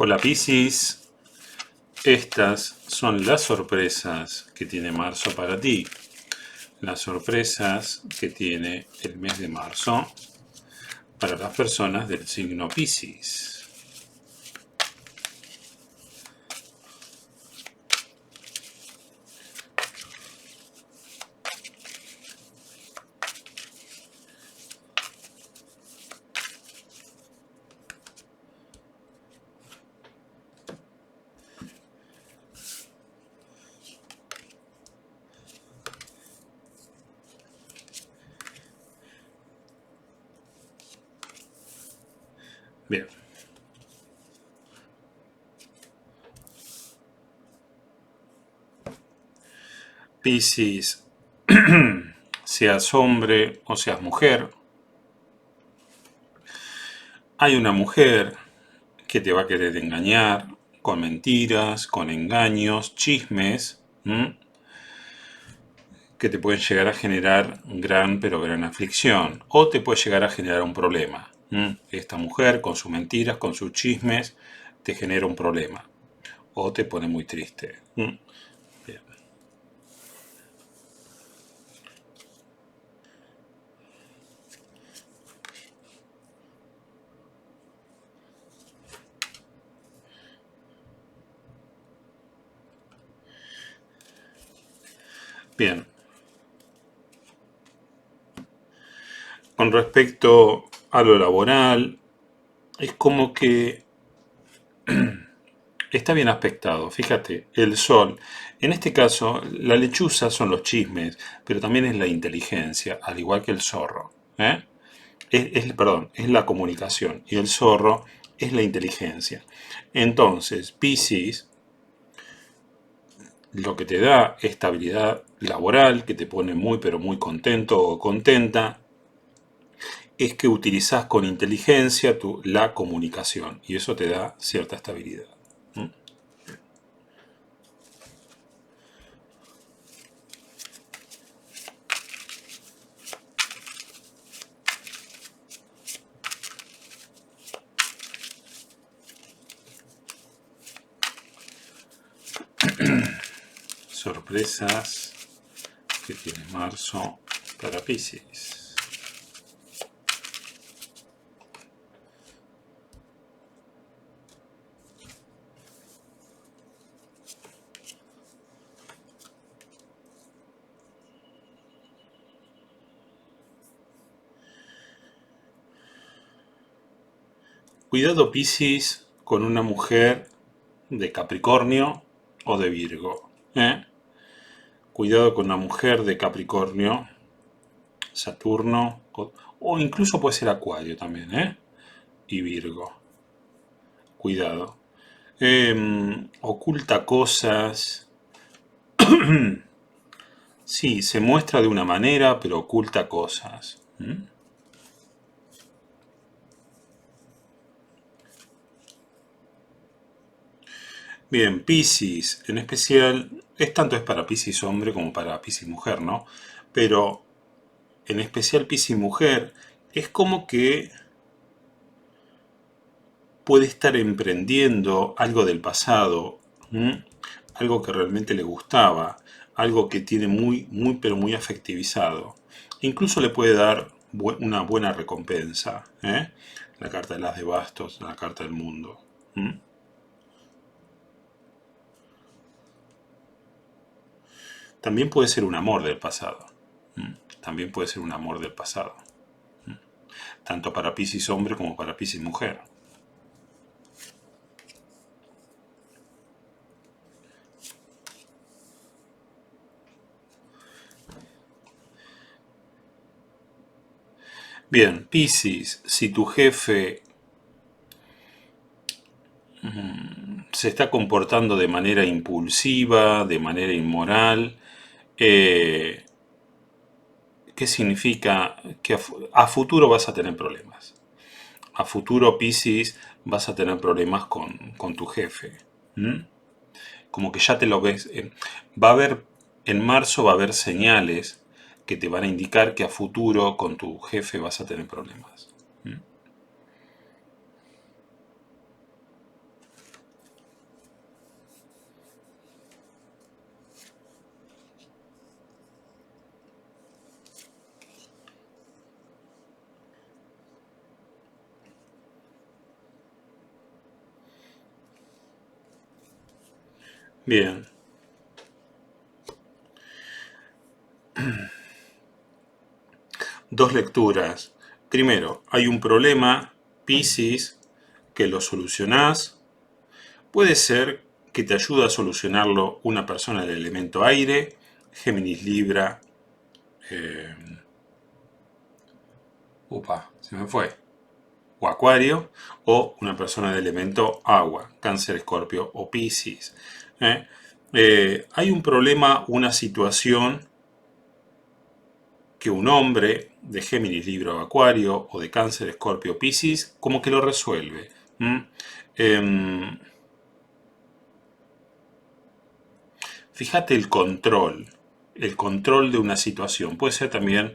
Hola Piscis, estas son las sorpresas que tiene marzo para ti. Las sorpresas que tiene el mes de marzo para las personas del signo Piscis. Bien. Piscis, seas hombre o seas mujer, hay una mujer que te va a querer engañar con mentiras, con engaños, chismes, que te pueden llegar a generar gran pero gran aflicción o te puede llegar a generar un problema. Esta mujer con sus mentiras, con sus chismes, te genera un problema o te pone muy triste. Bien. Bien. Con respecto a lo laboral, es como que está bien aspectado. Fíjate, el sol. En este caso, la lechuza son los chismes, pero también es la inteligencia, al igual que el zorro. ¿eh? Es, perdón, es la comunicación y el zorro es la inteligencia. Entonces, Pisces lo que te da estabilidad laboral, que te pone muy pero muy contento o contenta, es que utilizas con inteligencia tu, la comunicación y eso te da cierta estabilidad. Sorpresas que tiene marzo para Pisces. Cuidado Piscis con una mujer de Capricornio o de Virgo. ¿eh? Cuidado con una mujer de Capricornio, Saturno o, incluso puede ser Acuario también. ¿eh? Y Virgo. Cuidado. Em, oculta cosas. sí, se muestra de una manera, pero oculta cosas. Bien, Pisces, en especial, es tanto es para Pisces hombre como para Pisces mujer, ¿no? Pero en especial Pisces mujer es como que puede estar emprendiendo algo del pasado, algo que realmente le gustaba, algo que tiene muy, muy, pero muy afectivizado. Incluso le puede dar una buena recompensa. ¿eh? La carta de las de bastos, la carta del mundo. También puede ser un amor del pasado. Mm. También puede ser un amor del pasado. Mm. Tanto para Pisces hombre como para Pisces mujer. Bien, Pisces, si tu jefe se está comportando de manera impulsiva, de manera inmoral, eh, ¿qué significa? Que a, futuro vas a tener problemas. A futuro, Pisces, vas a tener problemas con, tu jefe. Como que ya te lo ves. Eh, va a haber, en marzo va a haber señales que te van a indicar que a futuro con tu jefe vas a tener problemas. Bien. Dos lecturas. Primero, hay un problema, Pisces, que lo solucionás. Puede ser que te ayude a solucionarlo una persona del elemento aire, Géminis Libra. Eh, upa, se me fue. O Acuario, o una persona del elemento agua, Cáncer, Escorpio o Pisces. ¿Eh? Eh, hay un problema, una situación que un hombre de Géminis, Libra Acuario o de Cáncer, Escorpio, Pisces, como que lo resuelve. Em, fíjate el control, el control de una situación. Puede ser también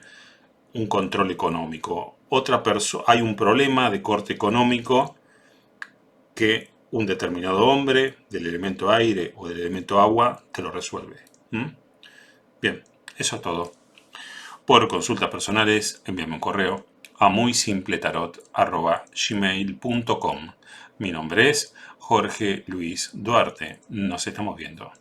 un control económico. Otra hay un problema de corte económico que un determinado hombre del elemento aire o del elemento agua te lo resuelve. Bien, eso es todo. Por consultas personales, envíame un correo a muy gmail.com. Mi nombre es Jorge Luis Duarte. Nos estamos viendo.